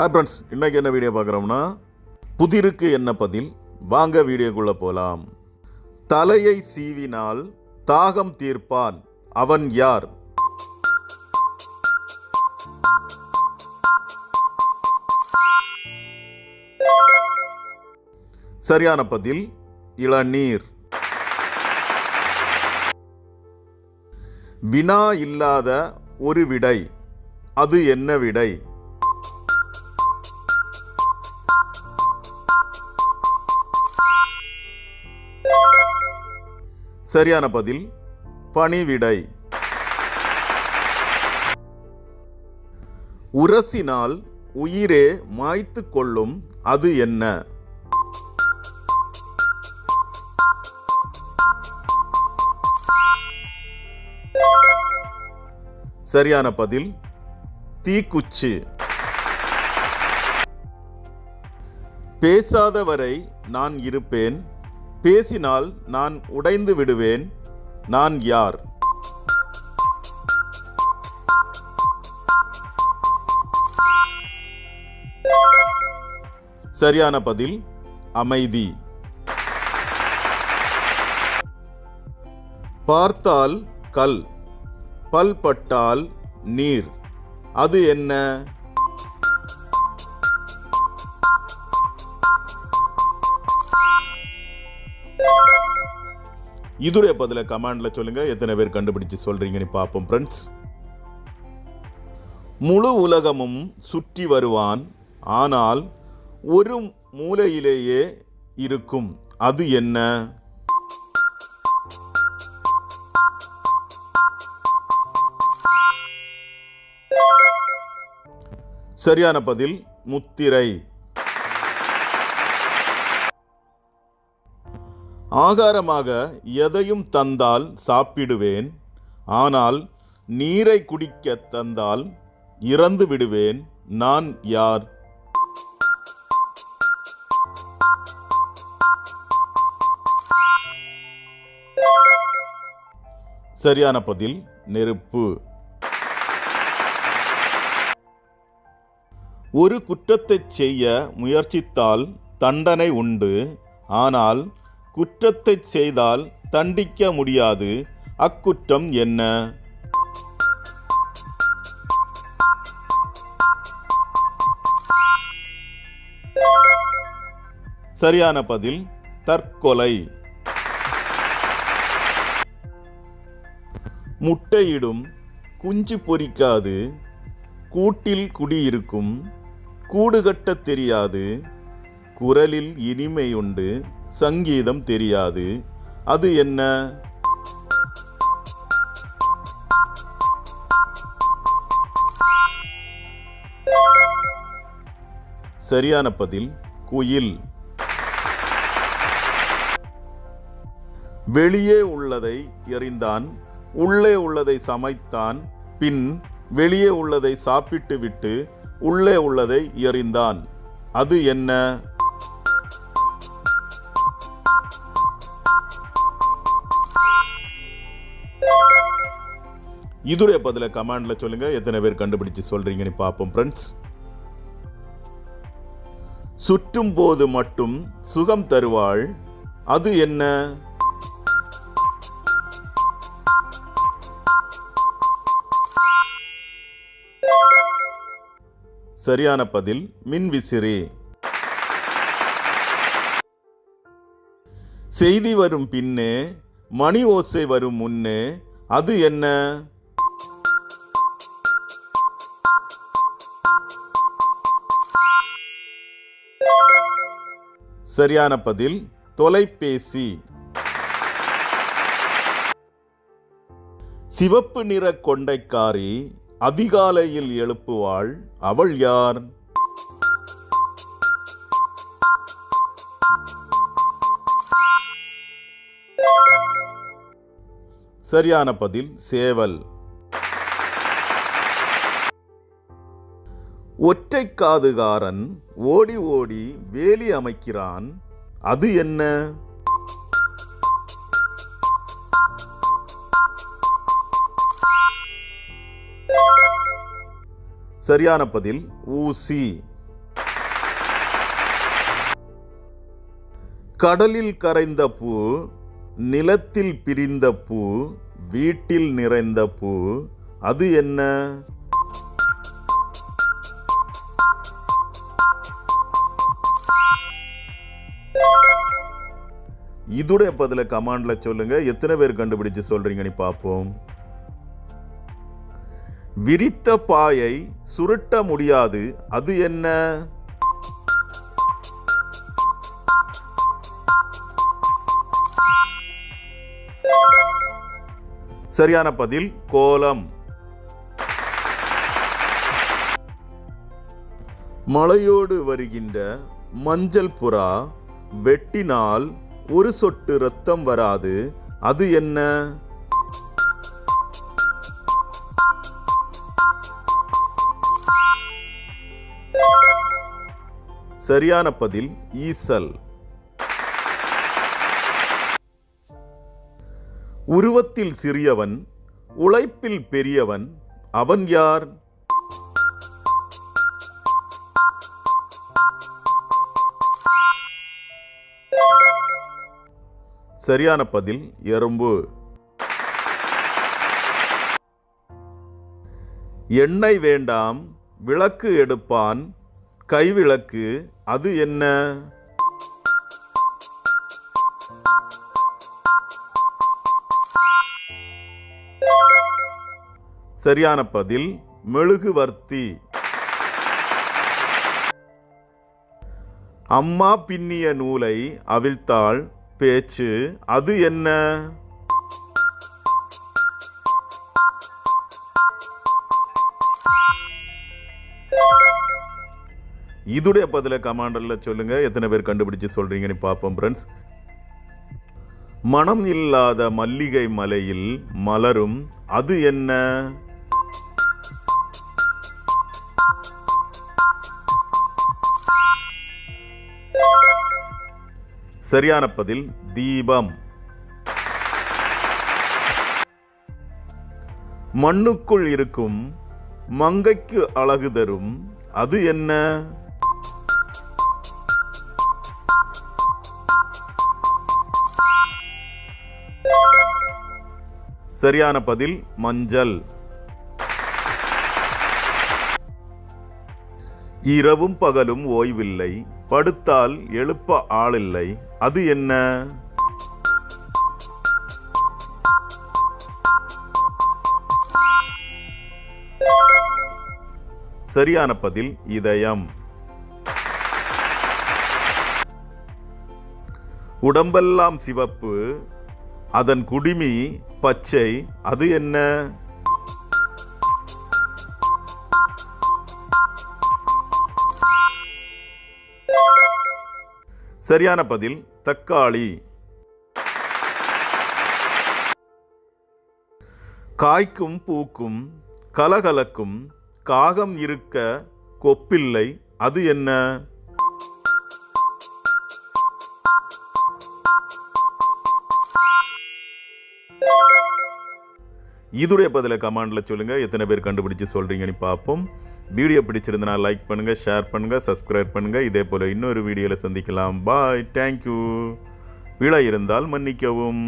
Hi friends இன்னைக்கு என்ன video பார்க்குறோம்னா புதிருக்கு என்ன பதில்? வாங்க வீடியோக்குள்ளே போகலாம் தலையை சீவினால் தாகம் தீர்ப்பான் அவன் யார்? சரியான பதில் இளநீர். வினா இல்லாத ஒரு விடை அது என்ன விடை? சரியான பதில் பணிவிடை உரசினால் உயிரே மாய்த்து கொள்ளும் அது என்ன? சரியான பதில் தீக்குச்சி. பேசாதவரை நான் இருப்பேன். பேசினால் நான் உடைந்து விடுவேன். நான் யார்? சரியான பதில் அமைதி. பார்த்தால் கல் பல்பட்டால் நீர். அது என்ன? இதுடைய பதில கமாண்டில் சொல்லுங்கள் எத்தனை பேர் கண்டுபிடிச்சு சொல்கிறீங்கன்னு பார்ப்போம் ஃப்ரெண்ட்ஸ் முழு உலகமும் சுற்றி வருவான். ஆனால் ஒரு மூலையிலேயே இருக்கும். அது என்ன? சரியான பதில் முத்திரை. ஆகாரமாக எதையும் தந்தால் சாப்பிடுவேன். ஆனால் நீரை குடிக்க தந்தால் இறந்து விடுவேன். நான் யார்? சரியான பதில் நெருப்பு. ஒரு குற்றத்தைச் செய்ய முயற்சித்தால் தண்டனை உண்டு. ஆனால் குற்றத்தை செய்தால் தண்டிக்க முடியாது. அக்குற்றம் என்ன? சரியான பதில் தற்கொலை. முட்டையிடும் குஞ்சு பொரிக்காது கூட்டில் குடியிருக்கும் கூடு கட்டத் தெரியாது. குரலில் இனிமை உண்டு சங்கீதம் தெரியாது. அது என்ன? சரியான பதில் குயில். வெளியே உள்ளதை எறிந்தான் உள்ளே உள்ளதை சமைத்தான் பின் வெளியே உள்ளதை சாப்பிட்டு விட்டு உள்ளே உள்ளதை எறிந்தான். அது என்ன? இதுடைய பதில கமெண்ட்ல சொல்லுங்க. எத்தனை பேர் கண்டுபிடிச்சு சொல்றீங்கன்னு பார்ப்போம் ஃப்ரெண்ட்ஸ் சுற்றும் போது மட்டும் சுகம் தருவாள். அது என்ன? சரியான பதில் மின்விசிறி செய்தி வரும் பின்னே மணி ஓசை வரும் முன்னே அது என்ன? சரியான பதில் தொலைபேசி. சிவப்பு நிற கொண்டைக்காரி அதிகாலையில் எழுப்புவாள். அவள் யார்? சரியான பதில் சேவல். ஒற்றை காதுகாரன் ஓடி ஓடி வேலி அமைக்கிறான். அது என்ன? சரியான பதில் ஊசி. கடலில் கரைந்த பூ நிலத்தில் பிரிந்த பூ வீட்டில் நிறைந்த பூ அது என்ன? இதுடைய பதில கமாண்ட்ல சொல்லுங்க. எத்தனை பேர் கண்டுபிடிச்சு சொல்றீங்கன்னு பார்ப்போம். விரித்த பாயை சுருட்ட முடியாது. அது என்ன? சரியான பதில் கோலம். மழையோடு வருகின்ற மஞ்சள் புறா வெட்டினால் ஒரு சொட்டு ரத்தம் வராது. அது என்ன? சரியான பதில் ஈசல். உருவத்தில் சிறியவன் உழைப்பில் பெரியவன் அவன் யார்? சரியான பதில் எறும்பு. எண்ணெய் வேண்டாம் விளக்கு எடுப்பான் கைவிளக்கு அது என்ன? சரியான பதில் மெழுகுவர்த்தி. அம்மா பின்னிய நூலை அவிழ்த்தாள் பேச்சு அது என்ன? இதுடைய பதில கமாண்டர்ல சொல்லுங்க. எத்தனை பேர் கண்டுபிடிச்சு சொல்றீங்கன்னு பார்ப்போம் ஃப்ரெண்ட்ஸ் மனம் இல்லாத மல்லிகை மலையில் மலரும் அது என்ன? சரியான பதில் தீபம். மண்ணுக்குள் இருக்கும் மங்கைக்கு அழகு தரும் அது என்ன? சரியான பதில் மஞ்சள். இரவும் பகலும் ஓய்வில்லை படுத்தால் எழுப்ப ஆளில்லை. அது என்ன? சரியான பதில் இதயம். உடம்பெல்லாம் சிவப்பு அதன் குடிமி பச்சை அது என்ன? சரியான பதில் தக்காளி. காய்க்கும் பூக்கும் கலகலக்கும் காகம் இருக்க கொப்பில்லை அது என்ன? இதுடைய பதில கமாண்டில் சொல்லுங்க. எத்தனை பேர் கண்டுபிடிச்சு சொல்றீங்கன்னு பார்ப்போம். வீடியோ பிடிச்சிருந்தனா லைக் பண்ணுங்கள் ஷேர் பண்ணுங்கள் சப்ஸ்கிரைப் பண்ணுங்கள் இதே போல் இன்னொரு வீடியோவில் சந்திக்கலாம். பாய் தேங்க்யூ விழா இருந்தால் மன்னிக்கவும்.